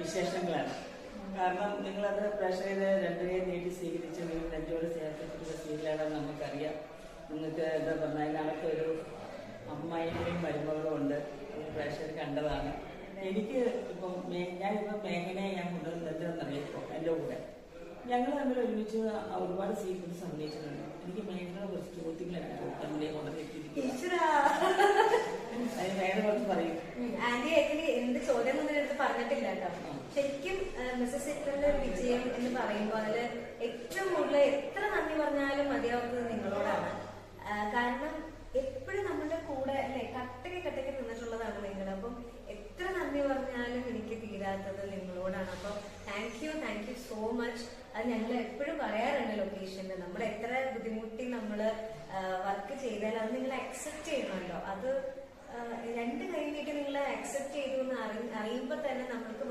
വിശേഷങ്ങളാണ്. കാരണം നിങ്ങളത് പ്രേക്ഷകരെ രണ്ടുപേരെ നീട്ടി സ്വീകരിച്ച് നിങ്ങൾ നെഞ്ചോട് ചേർത്തിട്ടുള്ള സീരിയലാണെന്ന് നമുക്കറിയാം. നിങ്ങൾക്ക് എന്താ പറഞ്ഞാൽ അതിനകത്ത് ഒരു അമ്മായിയും മരുമകളും ഉണ്ട്. പ്രേക്ഷകർ കണ്ടതാണ്. എനിക്ക് ഇപ്പം ഞാനിപ്പം മേഘനയെ ഞാൻ ഇപ്പോൾ എന്റെ കൂടെ. ഞങ്ങൾ തമ്മിൽ ഒരുമിച്ച് ഒരുപാട് സീക്വൻസ് അഭിനയിച്ചിട്ടുണ്ട്. എനിക്ക് മേഘനയുടെ കുറച്ച് ചോദ്യങ്ങളാണ് തന്നെ ഈശ്വരാ. അതിന് മേഘന കുറച്ച് പറയും. ആന്റി എന്ത് ചോദ്യം പറഞ്ഞിട്ടില്ല കേട്ടോ ശരിക്കും മിസ്സസ് ഇറ്റലിന്റെ ഒരു വിജയം എന്ന് പറയുമ്പോൾ അതിൽ ഏറ്റവും കൂടുതൽ എത്ര നന്ദി പറഞ്ഞാലും മതിയാവുന്നത് നിങ്ങളോടാണ്. കാരണം എപ്പോഴും നമ്മുടെ കൂടെ അല്ലെ കട്ടക്ക് കട്ടക്ക് നിന്നിട്ടുള്ളതാണ് നിങ്ങൾ അപ്പം എത്ര നന്ദി പറഞ്ഞാലും എനിക്ക് തീരാത്തത് നിങ്ങളോടാണ്. അപ്പൊ thank you thank you so much അത് ഞങ്ങൾ എപ്പോഴും പറയാറുണ്ട് ലൊക്കേഷനിൽ നമ്മൾ എത്ര ബുദ്ധിമുട്ടി നമ്മൾ വർക്ക് ചെയ്താൽ അത് നിങ്ങൾ അക്സെപ്റ്റ് ചെയ്യണമല്ലോ. അത് അറിയുമ്പോൾ തന്നെ നമ്മൾക്ക് വലിയ